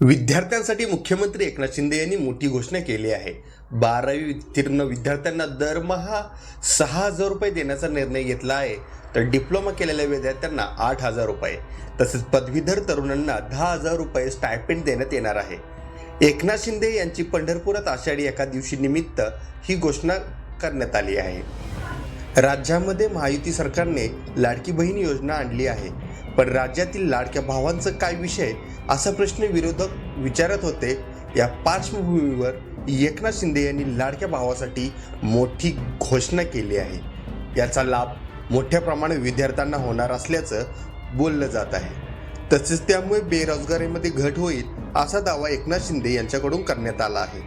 विद्यार्थ्यांसाठी मुख्यमंत्री एकनाथ शिंदे यांनी मोठी घोषणा केली आहे. बारावी उत्तीर्ण विद्यार्थ्यांना दरमहा सहा हजार रुपये देण्याचा निर्णय घेतला आहे. तर डिप्लोमा केलेल्या विद्यार्थ्यांना आठ हजार रुपये. तसेच पदवीधर तरुणांना दहा हजार रुपये स्टायपेंड देण्यात येणार आहे. एकनाथ शिंदे यांची पंढरपुरात आषाढी एका दिवशी निमित्त ही घोषणा करण्यात आली आहे. राज्यामध्ये महायुती सरकारने लाडकी बहीण योजना आणली आहे. पण राज्यातील लाडक्या भावांचं काय विषय? असा प्रश्न विरोधक विचारत होते. या पार्श्वभूमीवर एकनाथ शिंदे यांनी लाडक्या भावासाठी मोठी घोषणा केली आहे. याचा लाभ मोठ्या प्रमाणात विद्यार्थ्यांना होणार असल्याचं बोललं जात आहे. तसेच त्यामुळे बेरोजगारीमध्ये घट होईल असा दावा एकनाथ शिंदे यांच्याकडून करण्यात आला आहे.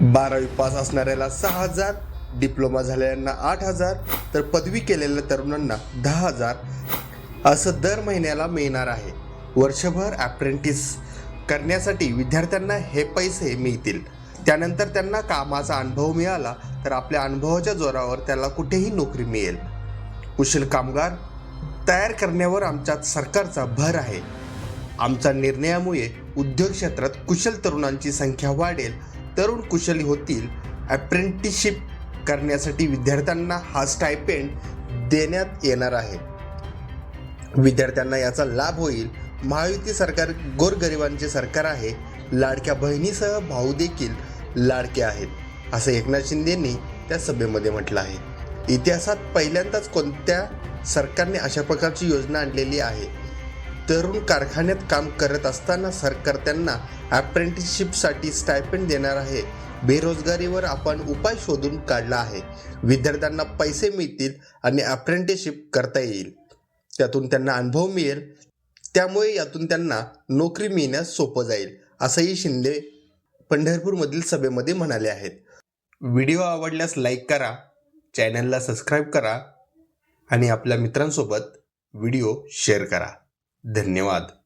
बारावी पास असणाऱ्याला सहा हजार डिप्लोमा झालेल्यांना आठ हजार तर पदवी केलेल्या तरुणांना दहा हजार. असं दर महिन्याला मिळणार आहे. वर्षभर ॲप्रेंटिस करण्यासाठी विद्यार्थ्यांना हे पैसे मिळतील. त्यानंतर त्यांना कामाचा अनुभव मिळाला तर आपल्या अनुभवाच्या जोरावर त्याला कुठेही नोकरी मिळेल. कुशल कामगार तयार करण्यावर आमच्या सरकारचा भर आहे. आमच्या निर्णयामुळे उद्योग क्षेत्रात कुशल तरुणांची संख्या वाढेल. तरुण कुशल होतील. अप्रेंटिसशिप करण्यासाठी विद्यार्थ्यांना हा स्टायपेंड देण्यात येणार आहे. विद्यार्थ्यांना याचा लाभ होईल. महायुती सरकार गोरगरिबांचे सरकार आहे. लाडक्या बहिणीसह भाऊ देखील लाडके आहेत असं एकनाथ शिंदेंनी त्या सभेमध्ये म्हटलं आहे. इतिहासात पहिल्यांदाच कोणत्या सरकारने अशा प्रकारची योजना आणलेली आहे? तरुण कारखान्यात काम करत असताना सरकार त्यांना अप्रेंटिसशिपसाठी स्टायपेंड देणार आहे. बेरोजगारीवर आपण उपाय शोधून काढला आहे. विद्यार्थ्यांना पैसे मिळतील आणि अप्रेंटिसशिप करता येईल. त्यातून त्यांना अनुभव मिळेल. त्यामुळे यातून त्यांना नोकरी मिळण्यास सोपं जाईल असंही शिंदे पंढरपूरमधील सभेमध्ये म्हणाले आहेत. व्हिडिओ आवडल्यास लाईक करा चॅनलला सबस्क्राईब करा आणि आपल्या मित्रांसोबत व्हिडिओ शेअर करा. धन्यवाद.